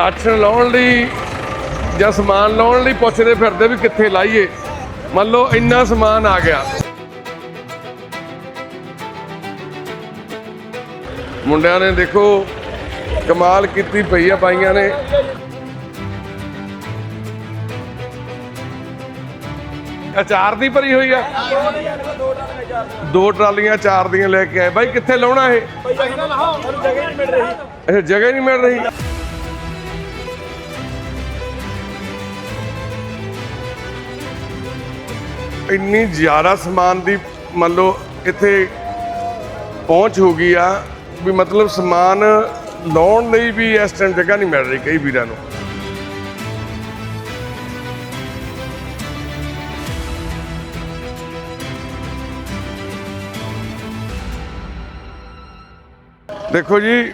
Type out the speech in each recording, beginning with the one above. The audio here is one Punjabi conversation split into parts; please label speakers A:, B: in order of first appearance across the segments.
A: ਰਾਸ਼ਨ ਲਾਉਣ ਲਈ ਜਾਂ ਸਮਾਨ ਲਾਉਣ ਲਈ ਪੁੱਛਦੇ ਫਿਰਦੇ ਵੀ ਕਿੱਥੇ ਲਾਈਏ। ਮੰਨ ਲਓ ਇੰਨਾ ਸਮਾਨ ਆ ਗਿਆ। ਮੁੰਡਿਆਂ ਨੇ ਦੇਖੋ ਕਮਾਲ ਕੀਤੀ ਪਈ ਆ ਬਾਈਆਂ ਨੇ। ਅਚਾਰ ਦੀ ਭਰੀ ਹੋਈ ਆ। ਦੋ ਟਰਾਲੀਆਂ ਅਚਾਰ ਦੀਆਂ ਲੈ ਕੇ ਆਏ। ਬਾਈ ਕਿੱਥੇ ਲਾਉਣਾ ਇਹ? ਇਹ ਜਗ੍ਹਾ ਹੀ ਨਹੀਂ ਮਿਲ ਰਹੀ। ਇੰਨੀ ਜ਼ਿਆਦਾ ਸਮਾਨ ਦੀ ਮੰਨ ਲਓ ਇੱਥੇ ਪਹੁੰਚ ਹੋ ਗਈ ਆ ਵੀ ਮਤਲਬ ਸਮਾਨ ਲਾਉਣ ਲਈ ਵੀ ਇਸ ਟਾਈਮ ਜਗ੍ਹਾ ਨਹੀਂ ਮਿਲ ਰਹੀ ਕਈ ਵੀਰਾਂ ਨੂੰ। ਦੇਖੋ ਜੀ,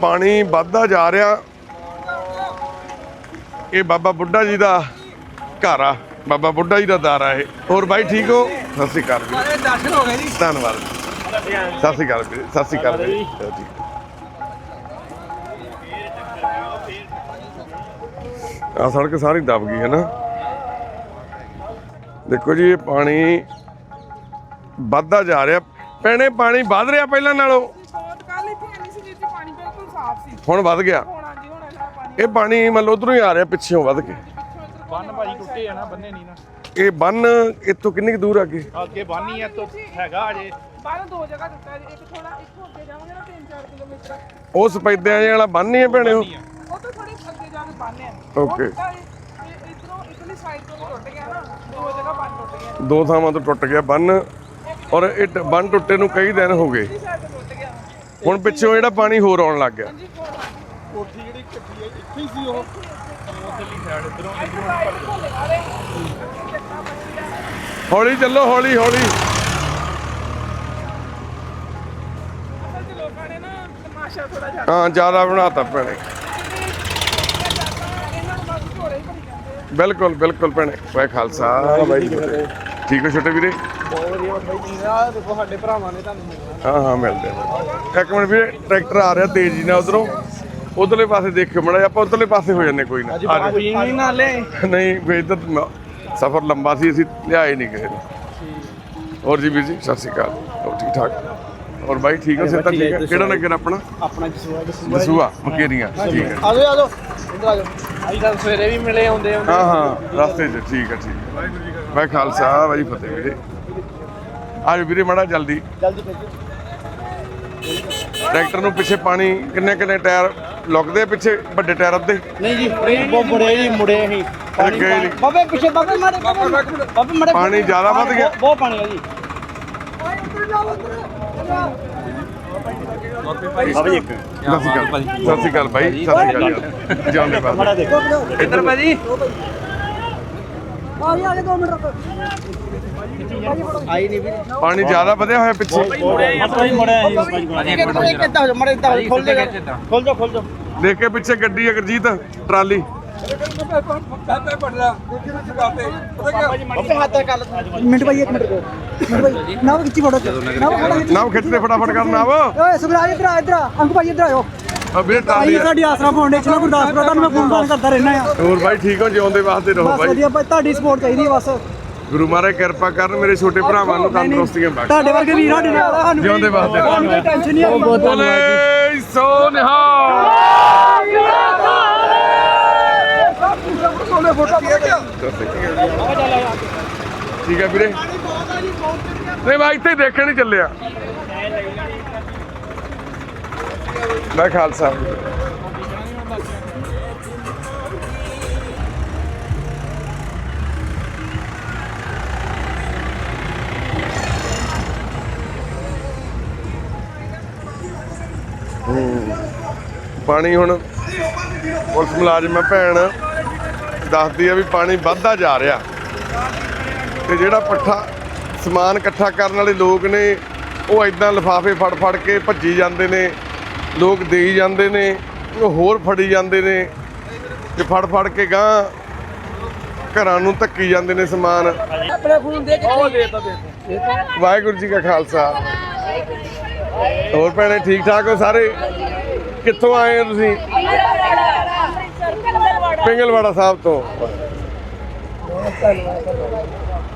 A: ਪਾਣੀ ਵੱਧਦਾ ਜਾ ਰਿਹਾ। ਇਹ ਬਾਬਾ ਬੁੱਢਾ ਜੀ ਦਾ ਘਰ ਆ। ਬਾਬਾ ਬੁੱਢਾ ਜੀ ਦਾ ਦਰ ਆ ਇਹ। ਹੋਰ ਬਾਈ ਠੀਕ ਹੋ? ਸਤਿ ਸ਼੍ਰੀ ਅਕਾਲ ਜੀ
B: ਸਾਰੇ ਦਰਸ਼ਨ ਹੋ ਗਏ ਜੀ।
A: ਧੰਨਵਾਦ। ਸਤਿ ਸ਼੍ਰੀ ਅਕਾਲ ਵੀਰੇ ਸਤਿ ਸ਼੍ਰੀ ਅਕਾਲ ਠੀਕ ਆ ਸੜਕ ਸਾਰੀ ਦਬ ਗਈ ਹੈ ਨਾ। ਦੇਖੋ ਜੀ ਇਹ ਪਾਣੀ ਵੱਧਦਾ ਜਾ ਰਿਹਾ। ਪੈਣੇ ਪਾਣੀ ਵੱਧ ਰਿਹਾ ਪਹਿਲਾਂ ਨਾਲੋਂ।
C: ਬਹੁਤ ਕੱਲ ਇੱਥੇ ਨਹੀਂ ਸੀ ਜਿੱਥੇ ਪਾਣੀ ਬਿਲਕੁਲ ਸਾਫ਼ ਸੀ।
A: ਹੁਣ ਵੱਧ ਗਿਆ। ਇਹ ਪਾਣੀ ਮਤਲਬ ਉਧਰੋਂ ਹੀ ਆ ਰਿਹਾ ਪਿੱਛੇੋਂ ਵੱਧ ਕੇ।
B: ਬੰਨ ਭਾਜੀ ਟੁੱਟੇ ਆ ਨਾ ਬੰਨੇ ਨਹੀਂ ਨਾ।
A: ਇਹ ਬੰਨ ਇੱਥੋਂ ਕਿੰਨੀ ਕੁ ਦੂਰ ਅੱਗੇ?
B: ਅੱਗੇ ਬੰਨ ਹੀ ਆ ਤੋਂ ਹੈਗਾ ਅਜੇ।
C: ਬਾਹਰ ਦੋ ਜਗ੍ਹਾ ਦਿੱਤਾ ਹੈ ਇੱਕ ਥੋੜਾ ਇੱਥੋਂ ਅੱਗੇ ਜਾਵਾਂਗੇ ਨਾ 3-4 ਕਿਲੋਮੀਟਰ।
A: ਉਹ ਸਪੈਦਿਆਂ ਜਿਹੇ ਵਾਲਾ ਬੰਨ ਹੀ ਹੈ ਭੈਣੇ ਉਹ?
C: ਉਹ ਤੋਂ ਥੋੜੀ ਅੱਗੇ ਜਾ ਕੇ ਬੰਨ੍ਹ ਹੈ
A: Okay.
C: ਇਧਰੋਂ ਇਧਰਲੀ ਸਾਈਡ ਤੋਂ ਵੀ ਟੁੱਟ ਗਿਆ ਨਾ ਦੋ ਜਗ੍ਹਾ ਬੰਨ ਟੁੱਟ ਗਿਆ।
A: ਦੋ ਥਾਵਾਂ ਤੋਂ ਟੁੱਟ ਗਿਆ ਬੰਨ ਔਰ ਇਹ ਟ- ਬੰਨ ਟੁੱਟੇ ਨੂੰ ਕਈ ਦਿਨ ਹੋ ਗਏ।
C: ਇਸ ਸਾਈਡ ਤੋਂ ਟੁੱਟ ਗਿਆ।
A: ਹੁਣ ਪਿੱਛੋਂ ਜਿਹੜਾ ਪਾਣੀ ਹੋਰ ਆਉਣ ਲੱਗ ਗਿਆ।
B: ਕੋਠੀ ਜਿਹੜੀ ਕੱਟੀ ਹੈ ਇੱਥੇ ਹੀ ਸੀ ਉਹ? ਉਧਰਲੀ ਸਾਈਡ ਇਧਰੋਂ
C: ਸਾਈਡ ਤੋਂ ਲਗਾ ਰਹੇ
A: ਹੌਲੀ ਚੱਲੋ ਹੌਲੀ ਹੌਲੀ।
C: ਅਸਲ 'ਚ ਲੋਕਾਂ ਨੇ ਨਾ ਤਮਾਸ਼ਾ ਥੋੜਾ ਜਿਹਾ
A: ਹਾਂ ਜ਼ਿਆਦਾ ਬਣਾਤਾ ਭੈਣੇ। ਬਿਲਕੁਲ ਬਿਲਕੁਲ ਭੈਣੇ। ਵਾਹਿ ਖਾਲਸਾ ਵਾਹਿ ਜੀ ਕੀ ਫਤਿਹ। ਠੀਕ ਹੋ ਛੋਟੇ ਵੀਰੇ?
B: ਬਹੁਤ ਵਧੀਆ ਬਾਈ ਜੀ ਆ ਦੇਖੋ ਸਾਡੇ ਭਰਾਵਾਂ ਨੇ ਤੁਹਾਨੂੰ ਮਿਲਣਾ।
A: ਹਾਂ ਹਾਂ ਮਿਲਦੇ। ਇੱਕ ਮਿੰਟ ਵੀਰੇ ਟਰੈਕਟਰ ਆ ਰਿਹਾ ਤੇਜ਼ੀ ਨਾਲ ਉਧਰੋਂ। ਉਧਰਲੇ ਪਾਸੇ ਦੇਖਿਓ ਮੜਾ ਆਪਾਂ ਉਧਰਲੇ ਪਾਸੇ ਹੋ ਜੰਨੇ ਕੋਈ ਨਾ। ਆ ਜਾਓ।
B: ਨਹੀਂ ਨਾਲੇ
A: ਨਹੀਂ ਵੀ ਇੱਧਰ ਮ- ਸਫ਼ਰ ਲੰਬਾ ਸੀ ਅਸੀਂ ਲਿਆਏ ਨਹੀਂ ਕਿਸੇ ਨੂੰ। ਹੋਰ ਜੀ ਵੀਰ ਜੀ ਸਤਿ ਸ਼੍ਰੀ ਅਕਾਲ। ਹੋਰ ਠੀਕ ਠਾਕ? ਹੋਰ ਬਾਈ ਠੀਕ ਹੋ? ਸਿੱਧਾ ਠੀਕ ਹੈ ਕਿਹੜਾ ਨਗਰ ਆਪਣਾ?
B: ਆਪਣਾ ਜਸੂਆ ਜਸੂਆ
A: ਦਸੂਆ ਮਕੇਰੀਆਂ ਠੀਕ ਹੈ
B: ਆ। ਜਾਓ ਆ ਜਾਓ ਇੱਧਰ ਆ ਜਾਓ ਸਵੇਰੇ ਵੀ ਮਿਲੇ ਆਉਂਦੇ ਆਉਂਦੇ।
A: ਹਾਂ ਹਾਂ ਰਸਤੇ 'ਚ ਠੀਕ ਹੈ ਠੀਕ ਹੈ ਵਾਹਿ ਖਾਲਸਾ ਵਾਹਿ ਫਤਿਹ ਵੀਰੇ। ਆਜੋ ਵੀਰੇ ਮੜਾ ਜਲਦੀ।
B: ਜਲਦੀ ਭੇਜੋ।
A: ਟਰੈਕਟਰ ਨੂੰ ਪਿੱਛੇ ਪਾਣੀ ਕਿੰਨੇ ਕਿੰਨੇ ਟਾਇਰ ਲੁਕਦੇ ਪਿੱਛੇ ਵੱਡੇ ਟਾਇਰ ਅੱਧੇ?
B: ਨਹੀਂ ਜੀ ਬਹੁਤ ਬੜੇ ਜੀ ਮੁੜੇ ਅਸੀਂ। ਪਾਣੀ
A: ਗਏ।
B: ਬਾਬੇ ਪਿੱਛੇ ਬਾਬੇ ਮਾਰੇ ਬਾਬੇ ਮਾਰੇ।
A: ਪਾਣੀ ਜ਼ਿਆਦਾ ਵੱਧ ਗਿਆ?
B: ਬਹੁਤ- ਬਹੁਤ ਪਾਣੀ ਆ ਜੀ। ਬਾਬਾ ਜੀ ਇੱਕ
A: ਸਤਿ ਸ਼੍ਰੀ ਅਕਾਲ। ਸਤਿ ਸ਼੍ਰੀ ਅਕਾਲ ਬਾਈ ਸਤਿ ਸ਼੍ਰੀ ਅਕਾਲ। ਜਾਂਦੇ ਬਾਅਦ
B: ਦੇਖੋ। ਇੱਧਰ ਭਾਜੀ। ਆਈ ਨਹੀਂ ਵੀ
A: ਪਾਣੀ ਜ਼ਿਆਦਾ ਵਧਿਆ ਹੋਇਆ ਪਿੱਛੇ।
B: ਭਾਜੀ ਮੁੜਿਆ ਜੀ ਭਾਜੀ ਕਿੱਦਾਂ ਹੋ ਮੜੇ ਇੱਦਾਂ ਖੋਲ ਦੇ ਖੋਲ ਜਾ ਖੋਲ ਜਾ
A: ਦੇਖ। ਕੇ ਪਿੱਛੇ ਗੱਡੀ ਹੈ ਗੁਰਜੀਤ ਟਰਾਲੀ।
B: ਬਾਬੇ ਹੱਥ ਕਰ
D: ਮਿੰਟ ਭਾਈ ਇੱਕ ਮਿੰਟ ਰੁਕੋ। ਮਿੰਟ ਭਾਈ ਨਾ ਖਿੱਚੀ ਫੋਟੋ ਨਾ ਖੜਾ ਖਿੱਚੀ
A: ਨਾਮ ਖਿੱਚਦੇ ਫਟਾਫਟ ਕਰ ਨਾਮ
D: ਓਏ ਸੁਖਰਾਜ ਇੱਧਰ ਆ ਇੱਧਰ ਆ। ਅੰਕ ਭਾਈ ਇੱਧਰ ਆਇਓ
A: ਆ ਵੀਰੇ
D: ਭਾਈ
A: ਆ।
D: ਸਾਡੀ ਆਸਰਾ ਫਾਊਂਡੇਸ਼ਨ ਆ ਗੁਰਦਾਸਪੁਰ ਤੁਹਾਨੂੰ ਮੈਂ ਫੋਨ ਕਰਦਾ ਰਹਿਣਾ ਆ।
A: ਹੋਰ ਬਾਈ ਠੀਕ ਹੋ? ਜਿਉਂਦੇ ਵਾਸਤੇ ਰਹੋ
D: ਬਸ
A: ਬਾਈ
D: ਵਧੀਆ ਭਾਈ ਤੁਹਾਡੀ ਸਪੋਰਟ ਚਾਹੀਦੀ ਹੈ ਬਸ।
A: ਗੁਰੂ ਮਹਾਰਾਜ ਕਿਰਪਾ ਕਰਨ ਮੇਰੇ ਛੋਟੇ ਭਰਾਵਾਂ ਨੂੰ ਤੰਦਰੁਸਤੀਆਂ ਬਖਸ਼।
D: ਤੁਹਾਡੇ ਵਰਗੇ ਵੀਰ ਸਾਡੇ ਨਾਲ ਆ, ਸਾਨੂੰ
A: ਜਿਉਂਦੇ ਵਾਸਤੇ ਰਹੋ।
D: ਸਾਨੂੰ ਕੋਈ ਟੈਨਸ਼ਨ ਨਹੀਂ ਆਈ
A: ਬੋਲੇ ਸੋ ਨਿਹਾਲ। ਠੀਕ ਹੈ ਵੀਰੇ। ਨਹੀਂ ਮੈਂ ਇੱਥੇ ਦੇਖਣ ਹੀ ਚੱਲਿਆ। ਮੈਂ ਖਾਲਸਾ। ਪਾਣੀ ਹੁਣ ਪੁਲਿਸ ਮੁਲਾਜ਼ਮ ਹੈ ਭੈਣ, ਦੱਸਦੀ ਹੈ ਵੀ ਪਾਣੀ ਵੱਧਦਾ ਜਾ ਰਿਹਾ। ਤੇ ਜਿਹੜਾ ਪੱਠਾ, ਸਮਾਨ ਇਕੱਠਾ ਕਰਨ ਵਾਲੇ ਲੋਕ ਨੇ, ਉਹ ਐਦਾਂ ਲਿਫਾਫੇ ਫੜ ਫੜ ਕੇ ਭੱਜੀ ਜਾਂਦੇ ਨੇ। ਲੋਕ ਦੇਈ ਜਾਂਦੇ ਨੇ ਉਹ ਹੋਰ ਫੜੀ ਜਾਂਦੇ ਨੇ ਤੇ ਫੜ ਫੜ ਕੇ ਗਾਂ ਘਰਾਂ ਨੂੰ ਧੱਕੀ ਜਾਂਦੇ ਨੇ ਸਮਾਨ। ਵਾਹਿਗੁਰੂ ਜੀ ਕਾ ਖਾਲਸਾ। ਹੋਰ ਭੈਣੇ ਠੀਕ ਠਾਕ ਹੋ ਸਾਰੇ? ਕਿੱਥੋਂ ਆਏ ਹੋ ਤੁਸੀਂ? ਪਿੰਗਲਵਾੜਾ ਸਾਹਿਬ ਤੋਂ।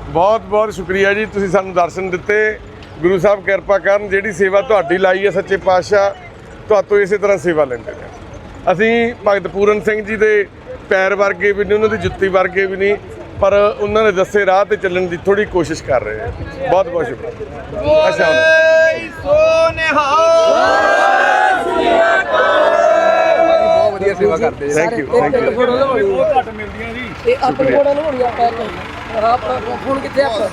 A: ਬਹੁਤ ਬਹੁਤ ਸ਼ੁਕਰੀਆ ਜੀ ਤੁਸੀਂ ਸਾਨੂੰ ਦਰਸ਼ਨ ਦਿੱਤੇ। ਗੁਰੂ ਸਾਹਿਬ ਕਿਰਪਾ ਕਰਨ ਜਿਹੜੀ ਸੇਵਾ ਤੁਹਾਡੀ ਲਾਈ ਹੈ ਸੱਚੇ ਪਾਤਸ਼ਾਹ ਤੁਹਾਤੋਂ ਇਸੇ ਤਰ੍ਹਾਂ ਸੇਵਾ ਲੈਂਦੇ ਨੇ। ਅਸੀਂ ਭਗਤ ਪੂਰਨ ਸਿੰਘ ਜੀ ਦੇ ਪੈਰ ਵਰਗੇ ਵੀ ਨਹੀਂ ਉਹਨਾਂ ਦੀ ਜੁੱਤੀ ਵਰਗੇ ਵੀ ਨਹੀਂ ਪਰ ਉਹਨਾਂ ਦੇ ਦੱਸੇ ਰਾਹ ਤੇ ਚੱਲਣ ਦੀ ਥੋੜੀ ਕੋਸ਼ਿਸ਼ ਕਰ ਰਹੇ ਹਾਂ। ਬਹੁਤ ਬਹੁਤ ਸ਼ੁਕਰੀਆ। ਅੱਛਾ।
B: ਬਹੁਤ ਵਧੀਆ ਸੇਵਾ ਕਰਦੇ
A: ਥੈਂਕ ਯੂ ਥੈਂਕ ਯੂ
B: ਬਹੁਤ ਘੱਟ ਮਿਲਦੀਆਂ ਜੀ।
D: ਇਹ ਆਪਣੇ ਕੋਲ ਨੂੰ ਹੋਣੀ ਆਪਾਂ ਆਪਾਂ ਫੋਨ ਕਿੱਥੇ ਆਪਾਂ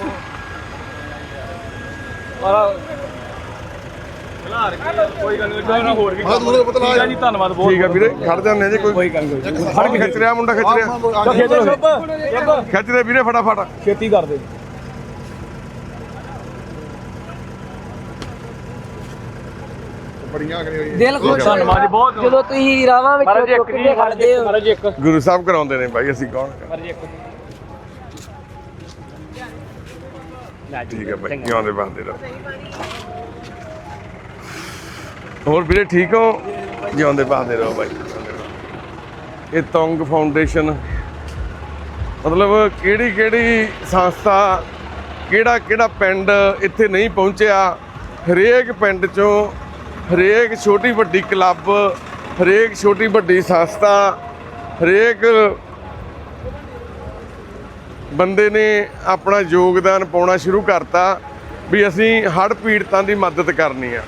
B: ਕੋਈ ਗੱਲ ਨਹੀਂ ਨਾ ਹੋਰ ਵੀ ਠੀਕ ਹੈ ਜੀ। ਧੰਨਵਾਦ ਬਹੁਤ
A: ਠੀਕ ਹੈ ਵੀਰੇ ਖੜ ਜਾਂਦੇ ਹਾਂ ਜੀ ਕੋਈ।
B: ਕੋਈ ਗੱਲ ਨਹੀਂ।
A: ਫੜ ਕੇ ਖਿੱਚ ਰਿਹਾ ਮੁੰਡਾ ਖਿੱਚ ਰਿਹਾ।
B: ਖੇਤਰ
A: ਖਿੱਚ ਰਿਹਾ। ਵੀਰੇ ਫਟਾਫਟ।
B: ਖੇਤੀ ਕਰਦੇ
D: ਦਿਲ ਖੁਸ਼
B: ਧੰਨਵਾਦ ਜੀ ਬਹੁਤ
D: ਜਦੋਂ ਤੁਸੀਂ ਰਾਵਾਂ ਵਿੱਚ
B: ਮਹਾਰਾਜ ਇੱਕ
D: ਚੁੱਕ
B: ਜੀ
D: ਕੇ ਖੜਦੇ ਹੋ।
B: ਮਹਾਰਾਜ ਇੱਕ।
A: ਗੁਰੂ ਸਾਹਿਬ ਕਰਾਉਂਦੇ ਨੇ ਭਾਈ ਅਸੀਂ ਕੌਣ?
B: ਮਹਾਰਾਜ ਇੱਕ।
A: ਠੀਕ ਹੈ ਭਾਈ ਜਿਉਂਦੇ ਬਾਂਦੇ ਰਹੋ ਹੋਰ ਵੀਰੇ ਠੀਕ ਹੋ? ਜਿਉਂਦੇ ਬਾਂਦੇ ਰਹੋ ਭਾਈ। ਇਹ ਤੋਂਗ ਫਾਊਂਡੇਸ਼ਨ ਮਤਲਬ ਕਿਹੜੀ ਕਿਹੜੀ ਸੰਸਥਾ ਕਿਹੜਾ ਕਿਹੜਾ ਪਿੰਡ ਇੱਥੇ ਨਹੀਂ ਪਹੁੰਚਿਆ? ਹਰੇਕ ਪਿੰਡ ਚੋਂ ਹਰੇਕ ਛੋਟੀ ਵੱਡੀ ਕਲੱਬ ਹਰੇਕ ਛੋਟੀ ਵੱਡੀ ਸੰਸਥਾ ਹਰੇਕ ਬੰਦੇ ਨੇ ਆਪਣਾ ਯੋਗਦਾਨ ਪਾਉਣਾ ਸ਼ੁਰੂ ਕਰਤਾ ਵੀ ਅਸੀਂ ਹੜ੍ਹ ਪੀੜਤਾਂ ਦੀ ਮਦਦ ਕਰਨੀ ਆ।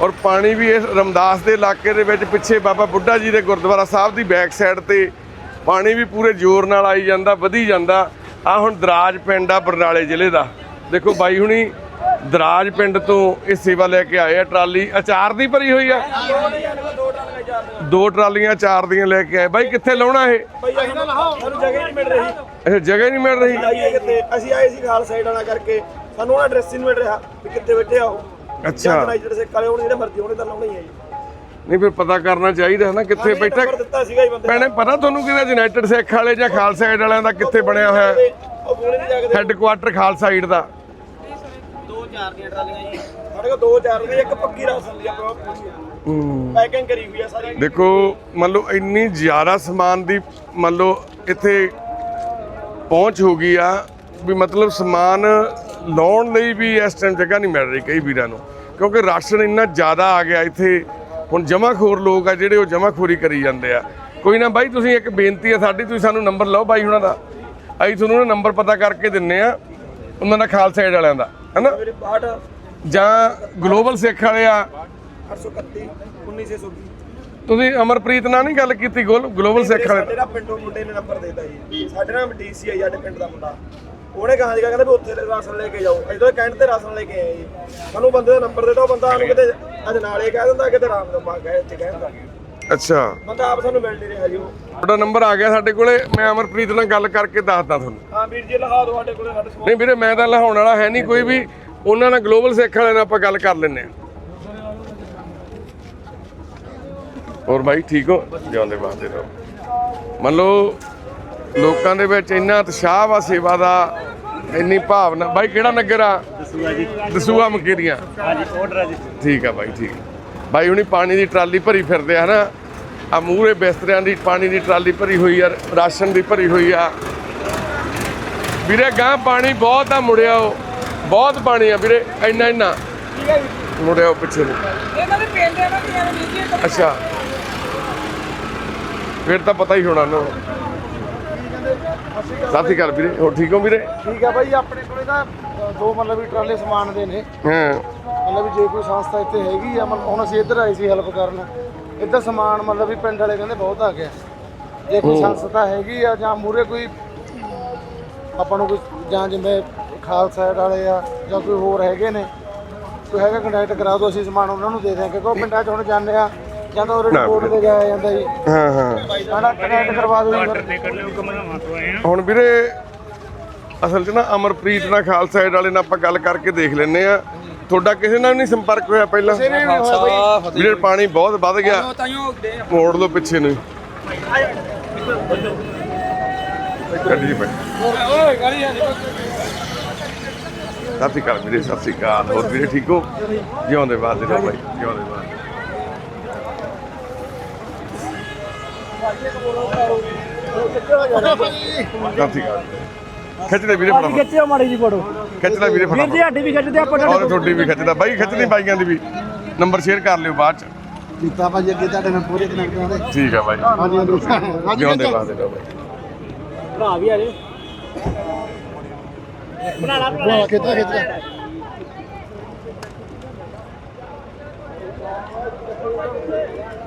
A: ਔਰ ਪਾਣੀ ਵੀ ਇਸ ਰਮਦਾਸ ਦੇ ਇਲਾਕੇ ਦੇ ਵਿੱਚ ਪਿੱਛੇ ਬਾਬਾ ਬੁੱਢਾ ਜੀ ਦੇ ਗੁਰਦੁਆਰਾ ਸਾਹਿਬ ਦੀ ਬੈਕ ਸਾਈਡ ਤੇ ਪਾਣੀ ਵੀ ਪੂਰੇ ਜ਼ੋਰ ਨਾਲ ਆਈ ਜਾਂਦਾ, ਵਧੀ ਜਾਂਦਾ। ਆ ਹੁਣ ਦਰਾਜ ਪਿੰਡ ਆ ਬਰਨਾਲੇ ਜ਼ਿਲ੍ਹੇ ਦਾ। ਦੇਖੋ ਬਾਈ ਹੁਣੀ ਦਰਾਜ ਪਿੰਡ ਤੋਂ ਇਹ ਸੇਵਾ ਲੈ ਕੇ ਆਏ ਆ ਟਰਾਲੀ। ਅਚਾਰ ਦੀ ਭਰੀ ਹੋਈ ਆ? ਦੋ ਟਰਾਲੀਆਂ, ਅਚਾਰ ਦੀਆਂ ਲੈ ਕੇ ਆਏ। ਬਾਈ ਕਿੱਥੇ ਲਾਉਣਾ ਇਹ?
E: ਜਗ੍ਹਾ ਨਹੀਂ ਮਿਲ ਰਹੀ।
A: ਇਹ ਜਗ੍ਹਾ ਨਹੀਂ ਮਿਲ ਰਹੀ
E: ਅਸੀਂ ਆਏ ਸੀ ਖਾਲ ਸਾਈਡ ਵਾਲਾ ਕਰਕੇ। ਸਾਨੂੰ ਉਹਨਾਂ ਐਡਰੈਸ ਨਹੀਂ ਮਿਲ ਰਿਹਾ ਕਿੱਥੇ ਬੈਠੇ ਆ ਉਹ।
A: ਅੱਛਾ।
E: ਯੂਨਾਈਟਿਡ ਸੇ ਕਾਲੇ ਹੋਣ ਜਿਹੜੇ ਮਰਜ਼ੀ ਹੋਣੇ ਤਾਂ ਲਾਉਣਾ ਹੀ ਹੈ ਜੀ।
A: ਨਹੀਂ ਫਿਰ ਪਤਾ ਕਰਨਾ ਚਾਹੀਦਾ ਨਾ ਕਿੱਥੇ ਬੈਠਾ।
E: ਨੰਬਰ ਦਿੱਤਾ ਸੀਗਾ ਜੀ ਬੰਦੇ
A: ਭੈਣੇ ਪਤਾ ਤੁਹਾਨੂੰ ਕਿਹਦਾ ਯੂਨਾਈਟਿਡ ਸਿੱਖ ਵਾਲੇ ਜਾਂ ਖਾਲਸਾ ਏਡ ਵਾਲਿਆਂ ਦਾ ਕਿੱਥੇ ਬਣਿਆ ਹੋਇਆ?
E: ਤੇ ਉਹ ਕੋਲੇ ਨਹੀਂ ਜਾ ਕੇ
A: ਹੈੱਡਕੁਆਟਰ ਖਾਲਸਾ ਏਡ ਦਾ।
E: ਸਾਡੇ ਕੋਲ ਦੋ ਚਾਰ ਨੇ ਇੱਕ ਪੱਕੀ ਰਾਸ਼ਨ ਦੀ ਆਪਾਂ ਪੈਕਿੰਗ ਕਰੀ ਹੋਈ ਆ ਸਾਰੀ।
A: ਦੇਖੋ ਮੰਨ ਲਓ ਇੰਨੀ ਜ਼ਿਆਦਾ ਸਮਾਨ ਦੀ ਮੰਨ ਲਓ ਇੱਥੇ ਪਹੁੰਚ ਹੋ ਗਈ ਆ ਵੀ ਮਤਲਬ ਸਮਾਨ ਲਾਉਣ ਲਈ ਵੀ ਇਸ ਟਾਈਮ ਜਗ੍ਹਾ ਨਹੀਂ ਮਿਲ ਰਹੀ ਕਈ ਵੀਰਾਂ ਨੂੰ ਕਿਉਂਕਿ ਰਾਸ਼ਨ ਇੰਨਾ ਜ਼ਿਆਦਾ ਆ ਗਿਆ ਇੱਥੇ ਹੁਣ ਜਮਾਖੋਰ ਲੋਕ ਆ ਜਿਹੜੇ ਉਹ ਜਮਾਖੋਰੀ ਕਰੀ ਜਾਂਦੇ ਆ। ਕੋਈ ਨਾ ਬਾਈ ਤੁਸੀਂ ਇੱਕ ਬੇਨਤੀ ਆ ਸਾਡੀ ਤੁਸੀਂ ਸਾਨੂੰ ਨੰਬਰ ਲਓ ਬਾਈ ਹੁਣਾਂ ਦਾ। ਅਸੀਂ ਤੁਹਾਨੂੰ ਨਾ ਨੰਬਰ ਪਤਾ ਕਰਕੇ ਦਿੰਨੇ ਆ ਉਹਨਾਂ ਦਾ ਖਾਲਸਾ ਏਡ ਵਾਲਿਆਂ ਦਾ ਹੈਨਾ?
E: ਮੇਰੇ 62
A: ਜਾਂ ਗਲੋਬਲ ਸਿੱਖ ਵਾਲੇ ਆ।
E: 831 1920
A: ਤੁਸੀਂ ਅਮਰਪ੍ਰੀਤ ਨਾਲ ਨਹੀਂ ਗੱਲ ਕੀਤੀ ਗੋਲ ਗਲੋਬਲ ਸਿੱਖ ਵਾਲੇ
E: ਸਾਡੇ ਨਾਲ ਪਿੰਡੋਂ ਮੁੰਡੇ ਨੇ ਨੰਬਰ ਦੇਤਾ ਜੀ। ਸਾਡੇ ਨਾਲ ਡੀਸੀ ਆਈ ਸਾਡੇ ਪਿੰਡ ਦਾ ਮੁੰਡਾ। ਉਹਨੇ ਕਹਾਂ ਸੀਗਾ ਕਹਿੰਦਾ ਵੀ ਉੱਥੇ ਰਾਸ਼ਨ ਲੈ ਕੇ ਜਾਓ। ਇਧਰ ਕੈਂਟ ਤੇ ਰਾਸ਼ਨ ਲੈ ਕੇ ਆਏ ਜੀ। ਸਾਨੂੰ ਬੰਦੇ ਦਾ ਨੰਬਰ ਦਿੱਤਾ ਉਹ ਬੰਦਾ ਸਾਨੂੰ ਕਿਤੇ ਅੱਜ ਨਾਲੇ ਕਹਿ ਦਿੰਦਾ ਕਿਤੇ ਰਾਮ ਦਾ ਪਾ ਗਏ ਇੱਥੇ ਕਹਿ ਦਿੰਦਾ।
A: ਅੱਛਾ।
E: ਬੰਦਾ ਆਪ ਸਾਨੂੰ ਮਿਲ ਨਹੀਂ ਰਿਹਾ ਜੀ ਉਹ।
A: ਤੁਹਾਡਾ ਨੰਬਰ ਆ ਗਿਆ ਸਾਡੇ ਕੋਲੇ ਮੈਂ ਅਮਰਪ੍ਰੀਤ ਨਾਲ ਗੱਲ ਕਰਕੇ ਦੱਸਦਾ ਤੁਹਾਨੂੰ।
E: ਹਾਂ ਵੀਰ ਜੀ ਲਹਾ ਦਿਓ ਸਾਡੇ ਕੋਲੇ ਸਾਡੇ ਸਮਾਨ
A: ਨਹੀਂ ਵੀਰੇ ਮੈਂ ਤਾਂ ਲਹਾਉਣ ਵਾਲਾ ਹੈ ਨਹੀਂ ਕੋਈ ਵੀ। ਉਹਨਾਂ ਨਾਲ ਗਲੋਬਲ ਸਿੱਖ ਵਾਲਿਆਂ ਨਾਲ ਆਪਾਂ ਗੱਲ ਕਰ ਲੈਂਦੇ ਆ ਹੋਰ ਭਾਈ ਠੀਕ ਹੋ? ਜਿਉਂਦੇ ਬਾਦੇ ਰਹੋ। ਮੰਨ ਲਓ ਲੋਕਾਂ ਦੇ ਵਿੱਚ ਇੰਨਾ ਉਤਸ਼ਾਹ ਵਾ ਸੇਵਾ ਦਾ ਇੰਨੀ ਭਾਵਨਾ ਬਾਈ ਕਿਹੜਾ ਨਗਰ ਆ? ਦਸੂਆ ਜੀ। ਦਸੂਆ ਮਕੇਰੀਆਂ। ਹਾਂਜੀ ਆਰਡਰ ਜੀ। ਠੀਕ ਆ ਬਾਈ ਠੀਕ। ਬਾਈ ਹੁਣੀ ਪਾਣੀ ਦੀ ਟਰਾਲੀ ਭਰੀ ਫਿਰਦੇ ਆ ਹਨਾ? ਆ ਮੂਹਰੇ ਬਿਸਤਰਿਆਂ ਦੀ ਪਾਣੀ ਦੀ ਟਰਾਲੀ ਭਰੀ ਹੋਈ ਆ ਰਾਸ਼ਨ ਦੀ ਭਰੀ ਹੋਈ ਆ। ਵੀਰੇ ਗਾਂ ਪਾਣੀ ਬਹੁਤ ਆ ਮੁੜਿਆ ਉਹ। ਬਹੁਤ ਪਾਣੀ ਆ ਵੀਰੇ ਇੰਨਾ ਇੰਨਾ। ਮੁੜਿਆ ਉਹ ਪਿੱਛੇ ਨੂੰ।
C: ਇਹਨਾਂ ਦੇ ਪਿੰਡ ਇਹਨਾਂ ਦੀ ਐਵੇਂ ਨਹੀਂ ਜੀ
A: ਅੱਛਾ। ਫਿਰ ਤਾਂ ਪਤਾ ਹੀ ਹੋਣਾ ਨਾ। ਸਾਥੀ ਕਰ ਵੀਰੇ ਹੋਰ ਠੀਕ ਹੋ ਵੀਰੇ?
E: ਠੀਕ ਆ ਬਾਈ ਆਪਣੇ ਕੋਲੇ ਤਾਂ ਦੋ ਮਤਲਬ ਵੀ ਟਰਾਲੇ ਸਮਾਨ ਦੇ ਨੇ।
A: ਹਾਂ।
E: ਮਤਲਬ ਜੇ ਕੋਈ ਸੰਸਥਾ ਇੱਥੇ ਹੈਗੀ ਆ ਮਤਲਬ ਹੁਣ ਅਸੀਂ ਇੱਧਰ ਆਏ ਸੀ ਹੈਲਪ ਕਰਨ। ਇੱਧਰ ਸਮਾਨ ਮਤਲਬ ਵੀ ਪਿੰਡ ਵਾਲੇ ਕਹਿੰਦੇ ਬਹੁਤ ਆ ਗਿਆ। ਜੇ ਕੋਈ ਸੰਸਥਾ ਹੈਗੀ ਆ ਜਾਂ ਮੂਰੇ ਕੋਈ ਆਪਾਂ ਨੂੰ ਕੋਈ ਜਾਂ ਜਿਵੇਂ ਖਾਲਸਾ ਵਾਲੇ ਆ ਜਾਂ ਕੋਈ ਹੋਰ ਹੈਗੇ ਨੇ ਕੋਈ ਹੈਗਾ ਕੰਟੈਕਟ ਕਰਾ ਦਿਓ ਅਸੀਂ ਸਮਾਨ ਉਹਨਾਂ ਨੂੰ ਦੇ ਦਿਆਂਗੇ। ਕਿਉਂਕਿ ਉਹ ਪਿੰਡਾਂ 'ਚ ਹੁਣ ਜਾਂਦੇ ਆ ਜਾਂ ਤਾਂ ਉਹ
A: ਨਾ।
E: ਰਿਪੋਰਟ ਤੇ ਜਾਇਆ ਜਾਂਦਾ ਜੀ।
A: ਹਾਂ ਹਾਂ।
E: ਸਾਡਾ ਕੰਟੈਕਟ ਕਰਵਾ ਦਿਓ ਜੀ ਫਿਰ।
A: ਹੁਣ ਵੀਰੇ ਅਸਲ 'ਚ ਨਾ ਅਮਰਪ੍ਰੀਤ ਨਾਲ ਖਾਲਸਾ ਏਡ ਵਾਲੇ ਨਾਲ ਆਪਾਂ ਗੱਲ ਕਰਕੇ ਦੇਖ ਲੈਨੇ ਆ ਤੁਹਾਡਾ ਕਿਸੇ ਨਾਲ ਨਹੀਂ ਸੰਪਰਕ ਹੋਇਆ ਪਹਿਲਾਂ? ਵੀਰੇ ਪਾਣੀ ਬਹੁਤ ਵੱਧ ਗਿਆ। ਮੋੜ ਲਓ ਪਿੱਛੇ ਨੂੰ। ਗੱਡੀ ਪੈ ਸਤਿ ਸ਼੍ਰੀ ਅਕਾਲ ਵੀਰੇ ਸਤਿ ਸ਼੍ਰੀ ਅਕਾਲ। ਹੋਰ ਵੀਰੇ ਠੀਕ ਹੋ? ਜਿਉਂਦੇ ਬਾਦ ਦੇ ਰਹੋ ਬਾਈ ਜਿਉਂਦੇ ਬਾਦ ਕਾਫੀ ਗੱਲ ਖਿੱਚ ਲੈ ਵੀਰੇ ਫਟਾਫਟ।
D: ਖਿੱਚਿਓ ਮਾੜੀ ਜੀ ਫੋਟੋ
A: ਖਿੱਚ ਲੈ ਵੀਰੇ
D: ਵੀਰ ਜੀ
A: ਫਟਾਫਟ।
D: ਸਾਡੀ ਵੀ ਖਿੱਚਦੇ ਆਪਾਂ
A: ਔਰ ਤੁਹਾਡੀ ਵੀ ਖਿੱਚਦਾ। ਬਾਈ ਖਿੱਚਣੀ ਬਾਈਆਂ ਦੀ ਵੀ। ਨੰਬਰ ਸ਼ੇਅਰ ਕਰ ਲਿਓ ਬਾਅਦ ਚ।
E: ਕੀਤਾ ਭਾਜੀ ਅੱਗੇ ਤੁਹਾਡੇ ਨਾਲ ਪੂਰੇ ਦਿਨ ਕਰਾਂਗੇ
A: ਠੀਕ ਆ ਬਾਈ।
E: ਹਾਂਜੀ ਹਾਂਜੀ।
A: ਜਿਉਂਦੇ ਵਾਦੇ ਰਹੋ ਬਾਈ।
D: ਭਰਾ ਵੀ ਆ ਰਹੇ
E: ਬਣਾ ਖਿੱਚਦਾ ਖਿੱਚਦਾ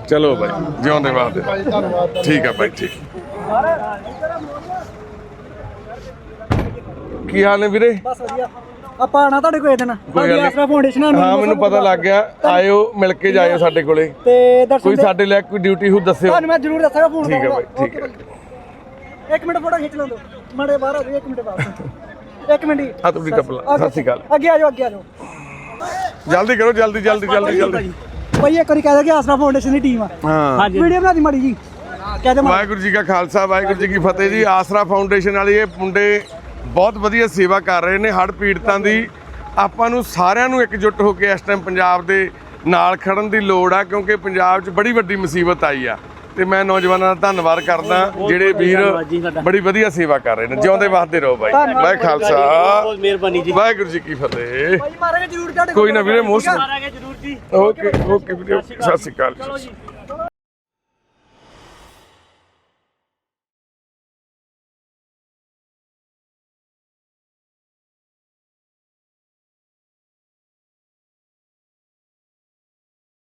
A: ਚਲੋ ਬਾਈ ਜਿਉਂਦੇ
E: ਧੰਨਵਾਦ
A: ਠੀਕ ਆ ਬਾਈ ਠੀਕ। ਕੀ ਹਾਲ ਨੇ ਵੀਰੇ?
D: ਬਸ ਵਧੀਆ। ਆਪਾਂ ਆਣਾ ਤੁਹਾਡੇ ਕੋਲ ਇਹ ਦਿਨ।
A: ਨੀ।
D: ਆਸਰਾ ਫਾਊਂਡੇਸ਼ਨ ਆ
A: ਹਾਂ ਮੈਨੂੰ ਪਤਾ ਲੱਗ ਗਿਆ। ਆਇਓ ਮਿਲ ਕੇ ਜਾਇਓ ਸਾਡੇ ਕੋਲੇ।
D: ਤੇ
A: ਕੋਈ ਸਾਡੇ ਲਈ ਕੋਈ ਡਿਊਟੀ ਹੋ ਦੱਸਿਓ।
D: ਤੁਹਾਨੂੰ ਮੈਂ ਜ਼ਰੂਰ ਦੱਸਾਂਗਾ ਫੋਨ
A: ਠੀਕ ਹੈ ਬਾਈ ਠੀਕ ਹੈ
D: ਇੱਕ ਮਿੰਟ ਫੋਟੋ ਖਿੱਚ ਲਓ ਦੋ ਮੜੇ ਬਾਹਰ ਆ ਜਾਓ ਇੱਕ ਮਿੰਟ ਬਾਅਦ ਇੱਕ ਮਿੰਟ ਹੀ
A: ਤੁਹਾਡੀ ਟੱਪਲਾ ਸਤਿ ਸ਼੍ਰੀ ਅਕਾਲ।
D: ਅੱਗੇ ਆ ਜਾਓ ਅੱਗੇ ਆ ਜਾਓ।
A: ਜਲਦੀ ਕਰੋ ਜਲਦੀ ਜਲਦੀ ਜਲਦੀ ਜਲਦੀ।
D: ਭਾਈ ਇੱਕ ਵਾਰੀ ਕਹਿ ਦਿਓ ਕਿ ਆਸਰਾ ਫਾਊਂਡੇਸ਼ਨ ਦੀ ਟੀਮ ਆ।
A: ਹਾਂ।
D: ਵੀਡੀਓ ਬਣਾ ਦੀ ਮਾੜੀ ਜੀ। ਕਹਿ ਮਾੜੀ।
A: ਵਾਹਿਗੁਰੂ ਜੀ ਕਾ ਖਾਲਸਾ ਵਾਹਿਗੁਰੂ ਜੀ ਕੀ ਫਤਿਹ ਜੀ। ਆਸਰਾ ਫਾਊਂਡੇਸ਼ਨ ਵਾਲੇ ਇਹ ਮੁੰਡੇ ਬਹੁਤ ਵਧੀਆ ਸੇਵਾ ਕਰ ਰਹੇ ਨੇ। ਹੜ੍ਹ ਪੀੜਤਾਂ ਦੀ ਆਪਾਂ ਨੂੰ ਸਾਰਿਆਂ ਨੂੰ ਇਕਜੁੱਟ ਹੋ ਕੇ ਇਸ ਟਾਈਮ ਪੰਜਾਬ ਦੇ ਨਾਲ ਖੜਨ ਦੀ ਲੋੜ ਆ ਕਿਉਂਕਿ ਪੰਜਾਬ 'ਚ ਬੜੀ ਵੱਡੀ ਮੁਸੀਬਤ ਆਈ ਆ। ਤੇ ਮੈਂ ਨੌਜਵਾਨਾਂ ਦਾ ਧੰਨਵਾਦ ਕਰਦਾ ਜਿਹੜੇ ਵੀਰ ਬੜੀ ਵਧੀਆ ਸੇਵਾ ਕਰ ਰਹੇ ਨੇ ਜਿਉਂਦੇ ਵਾਸਤੇ ਰਹੋ ਬਾਈ। ਵਾਹਿ ਖਾਲਸਾ। ਬਹੁਤ ਮਿਹਰਬਾਨੀ ਜੀ। ਵਾਹਿਗੁਰੂ ਜੀ ਕੀ ਫਤਿਹ।
D: ਭਾਈ ਮਾਰਾਂਗੇ ਜ਼ਰੂਰ ਤੁਹਾਡੇ
A: ਕੋਈ ਨਾ ਵੀਰੇ ਮੋਸਟ
D: ਮਾਰਾਂਗੇ ਜ਼ਰੂਰ ਜੀ।
A: ਓਕੇ ਓਕੇ ਵੀਰੇ ਸਤਿ ਸ਼੍ਰੀ ਅਕਾਲ।